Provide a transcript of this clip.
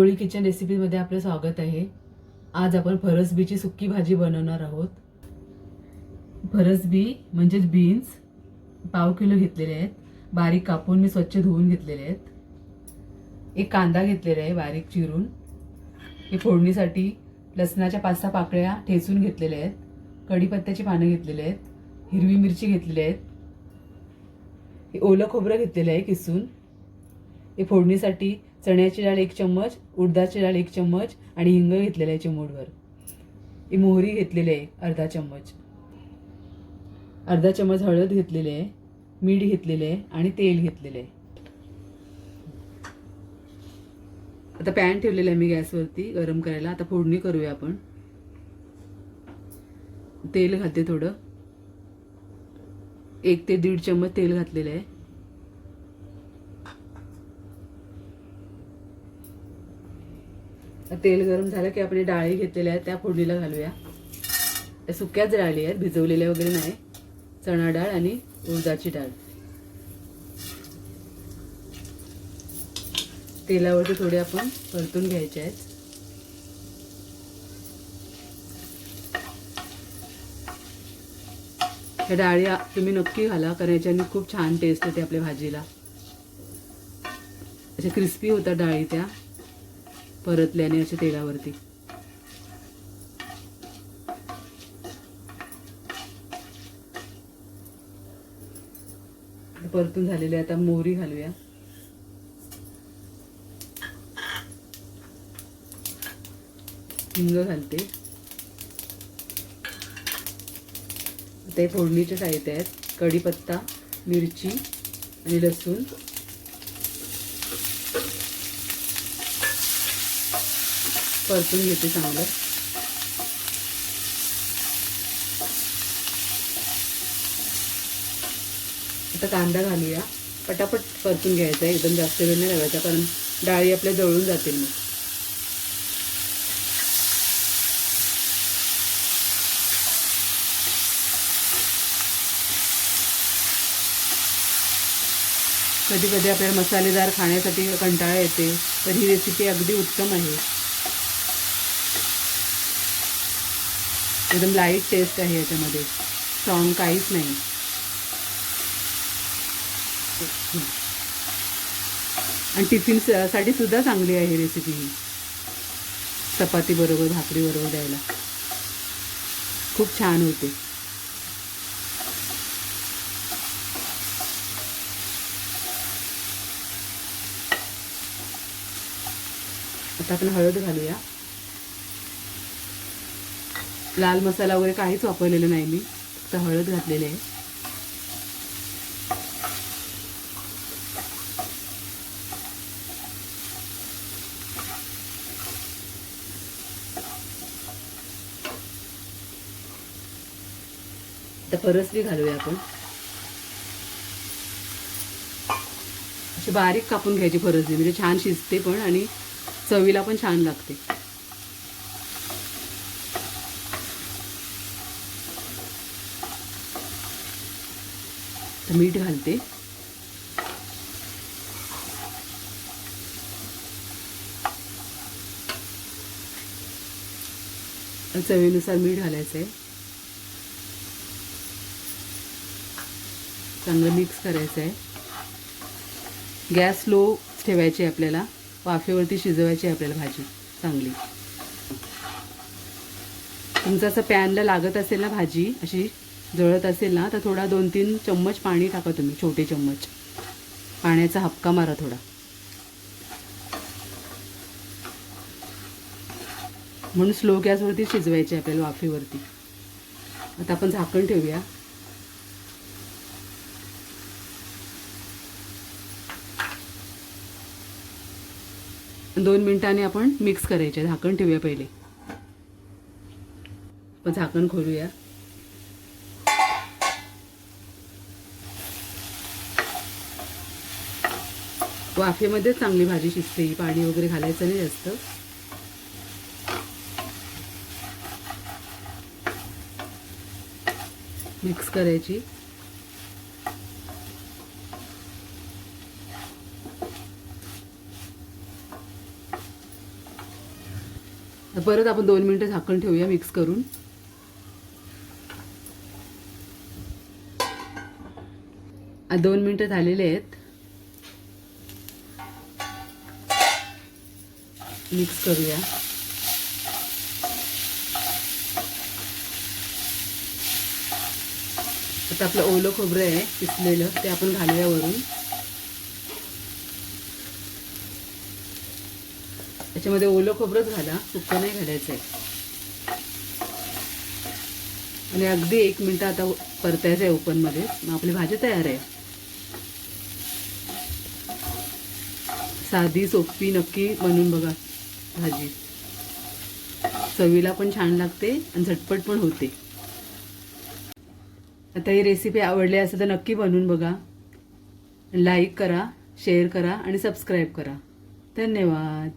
कोळी kitchen रेसिपीमध्ये आपलं स्वागत आहे. आज आपण फरसबीची सुक्की भाजी बनवणार आहोत. फरसबी म्हणजेच बीन्स पाव किलो घेतलेले आहेत. बारीक कापून मी स्वच्छ धुवून घेतलेले आहेत. एक कांदा घेतलेला आहे बारीक चिरून. हे फोडणीसाठी लसणाच्या पाच सहा पाकळ्या ठेचून घेतलेल्या आहेत. कढीपत्त्याची पानं घेतलेली आहेत. हिरवी मिरची घेतलेली आहेत. हे ओलं खोबरं घेतलेलं आहे किसून. हे फोडणीसाठी चण्याची डाळ एक चम्मच उडदाची डाळ एक चम्मच आणि हिंग घेतलेलं आहे चिमूडवर ही मोहरी घेतलेली आहे अर्धा चम्मच. अर्धा चम्मच हळद घेतलेली आहे मीठ घेतलेले आहे आणि तेल घेतलेलं आहे. आता पॅन ठेवलेलं आहे मी गॅसवरती गरम करायला. आता फोडणी करूया आपण. तेल घालते थोडं. एक ते दीड चम्मच तेल घातलेलं आहे. तेल गरम झालं की आपली डाळी घेतलेल्या आहेत त्या फोडणीला घालूया. त्या सुक्याच डाळी आहेत भिजवलेल्या वगैरे नाही. चणा डाळ आणि उडदाची डाळ. तेलावरती थोडे आपण परतून घ्यायचे आहेत. ह्या डाळी तुम्ही नक्की घाला कारण याच्याने खूप छान टेस्ट येते आपल्या भाजीला. अशा क्रिस्पी होतात डाळी त्या. परतल्याने असे तेलावरती. परतून झालेले आता मोहरी घालूया. हिंग घालते. ते फोडणीचे साहित्य आहेत. कढीपत्ता मिरची आणि लसूण. परतून घेते चांगलं. आता कांदा घालूया. पटापट परतून घ्यायचा आहे एकदम जास्त वेळ नाही लावायचा कारण डाळी आपल्या जळून जातील मग. कधी कधी आपल्याला मसालेदार खाण्यासाठी कंटाळा येते तर ही रेसिपी अगदी उत्तम आहे. एकदम लाइट टेस्ट आहे याच्यामध्ये. स्ट्रॉंग काहीच नाही. आणि टिफिनसाठी सुद्धा चांगली आहे ही रेसिपी ही. चपाती बरोबर भाकरी बरोबर द्यायला. खूप छान होते. आता आपण हळद घालूया. लाल मसाला वगैरे काहीच वापरलेलं नाही मी. फक्त हळद घातलेले आहे. आता फरसबी घालूया आपण. अशी बारीक कापून घ्यायची फरसबी म्हणजे छान शिजते पण आणि चवीला पण छान लागते. मीठ घालते. चवीनुसार मीठ घालायचं आहे चांगलं मिक्स करायचं आहे गॅस स्लो ठेवायची आहे आपल्याला. वाफेवरती शिजवायची आहे आपल्याला भाजी चांगली. तुमचं असं पॅनला लागत असेल ना भाजी अशी जळत असेल ना तर थोडा दोन तीन चम्मच पाणी टाका तुम्ही छोटे चम्मच. पाण्याचा हपका मारा थोडा. म्हणून स्लो गॅसवरती शिजवायची आपल्याला वाफेवरती. आता आपण झाकण ठेवूया. दोन मिनिटांनी आपण मिक्स करायचे झाकण ठेवूया पहिले. आपण झाकण खोलूया. वाफेमध्येच चांगली भाजी शिजते. ही पाणी वगैरे घालायचं नाही जास्त. मिक्स करायची. परत आपण दोन मिनटं झाकण ठेवूया मिक्स करून. दोन मिनटं झालेले आहेत. मिक्स करूया. आता आपलं ओलं खोबरं आहे किसलेलं ते आपण घालूया वरून. त्याच्यामध्ये ओलं खोबरंच घाला सुकं नाही घालायचं आहे आणि अगदी एक मिनटं आता परतायचं आहे ओपनमध्ये. मग आपली भाजी तयार आहे. साधी सोपी नक्की बनवून बघा. भाजी. चवीला पण छान लागते आणि झटपट पण होते. आता ही रेसिपी आवडली असेल तर नक्की बनवून बघा. लाईक करा शेअर करा आणि सबस्क्राईब करा. धन्यवाद.